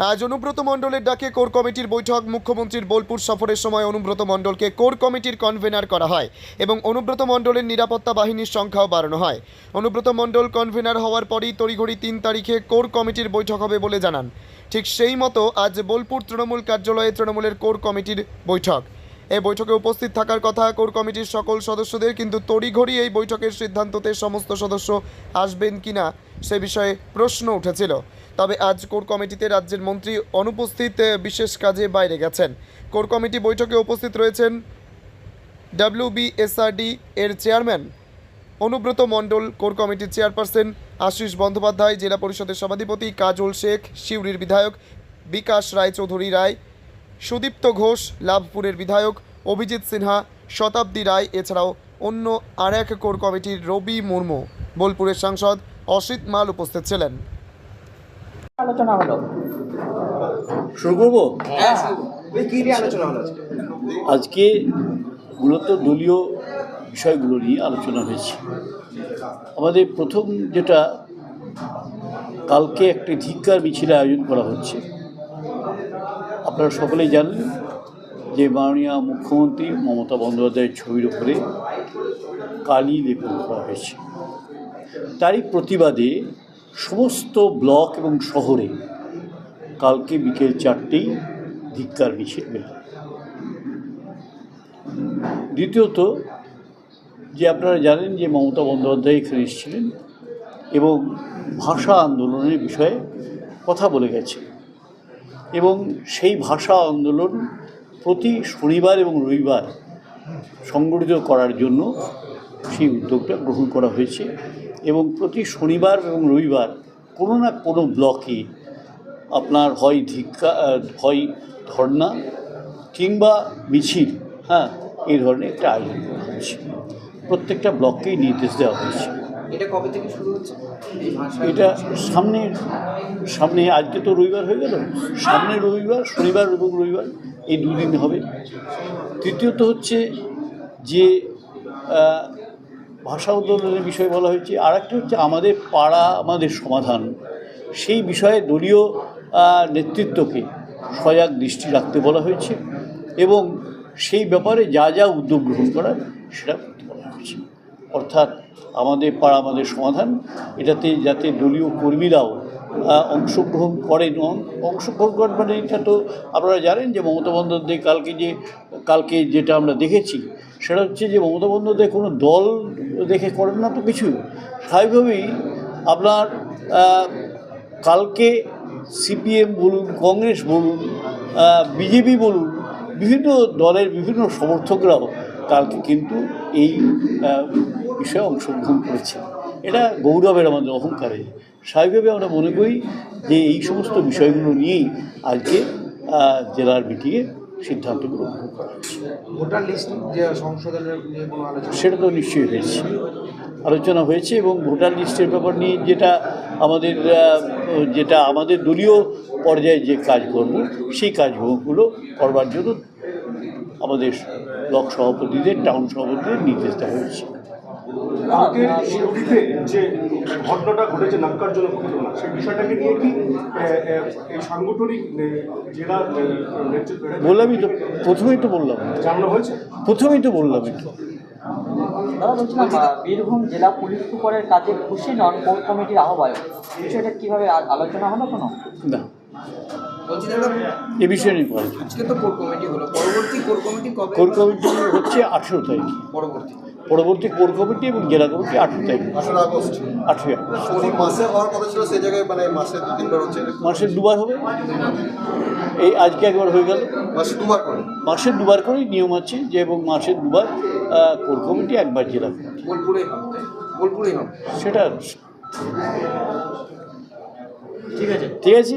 আজ অনুব্রত মণ্ডলের ডাকে কোর কমিটির বৈঠক, মুখ্যমন্ত্রীর বোলপুর সফরের সময় অনুব্রত মণ্ডলকে কোর কমিটির কনভেনার করা হয় এবং অনুব্রত মণ্ডলের নিরাপত্তা বাহিনীর সংখ্যাও বাড়ানো হয়। অনুব্রত মণ্ডল কনভেনার হওয়ার পরই তড়িঘড়ি তিন তারিখে কোর কমিটির বৈঠক হবে বলে জানান। ঠিক সেই মতো আজ বোলপুর তৃণমূল কার্যালয়ে তৃণমূলের কোর কমিটির বৈঠক। এই বৈঠকে উপস্থিত থাকার কথা কোর কমিটির সকল সদস্যদের, কিন্তু তড়িঘড়ি এই বৈঠকের সিদ্ধান্ততে সমস্ত সদস্য আসবেন কিনা সে বিষয়ে প্রশ্ন উঠেছিল। তবে আজ কোর কমিটিতে রাজ্যের মন্ত্রী অনুপস্থিত বিশেষ কাজে বাইরে গেছেন। কোর কমিটি বৈঠকে উপস্থিত রয়েছেন ডাব্লিউবিএসআরডি এর চেয়ারম্যান অনুব্রত মণ্ডল, কোর কমিটির চেয়ারপারসন আশিস বন্দ্যোপাধ্যায়, জেলা পরিষদের সভাধিপতি কাজল শেখ, সিউড়ির বিধায়ক বিকাশ রায়চৌধুরী রায় সুদীপ্ত ঘোষ লাভপুরের বিধায়ক অভিজিৎ সিনহা শতাব্দী রায় এছাড়াও অন্য আর এক কোর কমিটির রবি মুর্মু। বোলপুরের সাংসদ অসিত মাল উপস্থিত ছিলেন। আলোচনা হলো। হ্যাঁ কি নিয়ে আলোচনা হলো আজকে? মূলত দলীয় বিষয়গুলো নিয়ে আলোচনা হয়েছে। আমাদের প্রথম যেটা কালকে একটি ধিক্কার মিছিলের আয়োজন করা হচ্ছে। আপনারা সকলেই জানেন যে মাননীয় মুখ্যমন্ত্রী মমতা বন্দ্যোপাধ্যায়ের ছবির উপরে কালি লেপন করা হয়েছে তারই প্রতিবাদে সমস্ত ব্লক এবং শহরে কালকে বিকেল চারটেই ধিক্কার মিছিল হয়। দ্বিতীয়ত, যে আপনারা জানেন যে মমতা বন্দ্যোপাধ্যায় এখানে এসেছিলেন এবং ভাষা আন্দোলনের বিষয়ে কথা বলে গেছে এবং সেই ভাষা আন্দোলন প্রতি শনিবার এবং রবিবার সংগঠিত করার জন্য সেই উদ্যোগটা গ্রহণ করা হয়েছে এবং প্রতি শনিবার এবং রবিবার কোনো না কোনো ব্লকে আপনার হয় আহ, হয় ধর্না কিংবা মিছিল হ্যাঁ এই ধরনের একটা আয়োজন করা হয়েছে। প্রত্যেকটা ব্লককেই নির্দেশ দেওয়া হয়েছে। এটা কবে থেকে শুরু হচ্ছে? এটা সামনের সামনে আজকে তো রবিবার হয়ে গেল। সামনের রবিবার, শনিবার এবং রবিবার এই দুদিন হবে। তৃতীয়ত হচ্ছে যে ভাষা আন্দোলনের বিষয়ে বলা হয়েছে আর একটা হচ্ছে আমাদের পাড়া, আমাদের সমাধান। সেই বিষয়ে দলীয় নেতৃত্বকে সজাগ দৃষ্টি রাখতে বলা হয়েছে এবং সেই ব্যাপারে যা যা উদ্যোগ গ্রহণ করার সেটা বলা হয়েছে। অর্থাৎ আমাদের পাড়া আমাদের সমাধান। এটাতে যাতে দলীয় কর্মীরাও অংশগ্রহণ করেন অংশগ্রহণ করেন মানে এটা তো আপনারা জানেন যে মমতা বন্দ্যোপাধ্যায় কালকে যে, কালকে যেটা আমরা দেখেছি, সেটা হচ্ছে যে মমতা বন্দ্যোপাধ্যায় কোনো দল দেখে করেন না তো কিছু স্বাভাবিকভাবেই আপনার কালকে সিপিএম বলুন, কংগ্রেস বলুন বিজেপি বলুন, বিভিন্ন দলের বিভিন্ন সমর্থকরাও কালকে কিন্তু এই বিষয়ে অংশগ্রহণ করেছে। এটা গৌরবের আমাদের অহংকারে স্বাভাবিকভাবে আমরা মনে করি যে এই সমস্ত বিষয়গুলো নিয়েই আজকে জেলার মিটিংয়ে সিদ্ধান্ত গ্রহণ করা হয়েছে। ভোটার লিস্ট সংশোধনের সেটা তো নিশ্চয়ই হয়েছে। আলোচনা হয়েছে এবং ভোটার লিস্টের ব্যাপার নিয়ে যেটা আমাদের যেটা আমাদের দলীয় পর্যায়ে যে কাজকর্ম সেই কাজগুলো করবার জন্য আমাদের ব্লক সভাপতিদের টাউন সভাপতিদের নির্দেশ দেওয়া হয়েছে। কালকে শিউরিতে যে ঘটনাটা ঘটেছে নাক্কারজনক ঘটনা সেই বিষয়টাকে নিয়ে কি এই সাংগঠনিক জেলা বললামই তো প্রথমেই তো বললাম। জানানো হয়েছে? প্রথমেই তো বললামই তো দাদা বলছিলাম বীরভূম জেলা পুলিশ সুপারের কাজে খুশি নন কোর কমিটির আহ্বায়ক। বিষয়টা কীভাবে আলোচনা হলো কোনো? না। বলছি দাদা এ বিষয়ে নিয়ে আজকে তো কোর কমিটি হলো পরবর্তী কোর কমিটি কবে কোর কমিটি হচ্ছে আঠেরো তারিখ। পরবর্তী? পরবর্তী কোর কমিটি এবং জেলা কমিটি আঠেরো তারিখ। আঠারো আগস্ট। আঠেরোই মাসে হওয়ার কথা ছিল সেই জায়গায় মানে মাসে দু তিনবার হচ্ছে। মাসের দুবার হবে? এই আজকে একবার হয়ে গেল। মাসে দুবার করে। মাসের দুবার করেই নিয়ম আছে যে এবং মাসে দুবার কোর কমিটি একবার জেলা কমিটি। বোলপুরেই হবে বোলপুরেই হবে। সেটা ঠিক আছে। ঠিক আছে?